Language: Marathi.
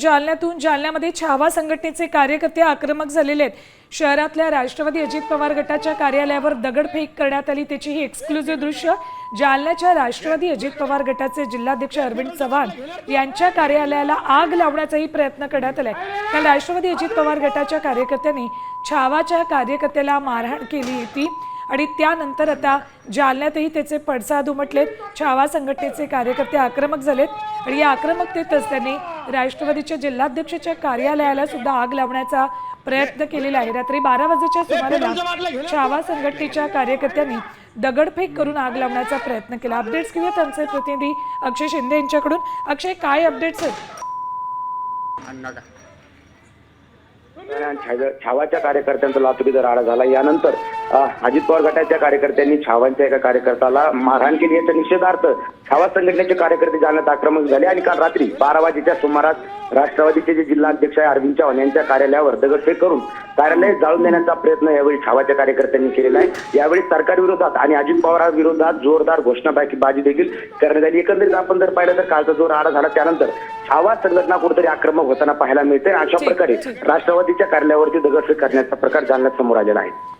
जालन्यातून जालन्यामध्ये छावा संघटनेचे कार्यकर्ते आक्रमक झालेले आहेत. शहरातल्या राष्ट्रवादी अजित पवार गटाच्या कार्यालयावर दगडफेक करण्यात आली. त्याची ही एक्सक्लुझिव्ह दृश्य जालन्याच्या राष्ट्रवादी अजित पवार गटाचे जिल्हाध्यक्ष अरविंद चव्हाण यांच्या कार्यालयाला आग लावण्याचाही प्रयत्न करण्यात आलाय. काल राष्ट्रवादी अजित पवार गटाच्या कार्यकर्त्यांनी छावाच्या कार्यकर्त्याला मारहाण केली होती. आणि त्यानंतर आता जालन्यातही त्याचे पडसाद उमटलेत छावा संघटनेचे कार्यकर्ते आक्रमक झालेत आणि या आक्रमकतेतच त्यांनी राष्ट्रवादीच्या जिल्हाध्यक्षाच्या कार्यालयाला सुद्धा आग लावण्याचा प्रयत्न केलेला आहे. रात्री बारा वाजेच्या सुमाराला छावा संघटनेच्या कार्यकर्त्यांनी दगडफेक करून आग लावण्याचा प्रयत्न केला. अपडेट्स घेऊयात आमचे प्रतिनिधी अक्षय शिंदे यांच्याकडून. अक्षय काय अपडेट्स आहेत? छावाच्या कार्यकर्त्यांचा लातुरीचा राडा झाला. यानंतर अजित पवार गटाच्या कार्यकर्त्यांनी छावांच्या एका कार्यकर्त्याला मारहाण केली याच्या निषेधार्थ छावा संघटनेचे कार्यकर्ते जालन्यात आक्रमक झाले आणि काल रात्री बारा वाजेच्या सुमारास राष्ट्रवादीचे जे जिल्हाध्यक्ष आहे अरविंद चव्हाण यांच्या कार्यालयावर दगडफेक करून कार्यालय जाळून देण्याचा प्रयत्न यावेळी छावाच्या कार्यकर्त्यांनी केलेला आहे. यावेळी सरकार विरोधात आणि अजित पवार विरोधात जोरदार घोषणाबाजी बाजी देखील करण्यात आली. एकंदरीत आपण जर पाहिलं तर कालचा जो राडा झाला त्यानंतर छावा संघटना कुठेतरी आक्रमक होताना पाहायला मिळते अशा प्रकारे. राष्ट्रवादीच्या कार्यालयावरती दगडफेक करण्याचा प्रकार जालन्यात समोर आलेला आहे.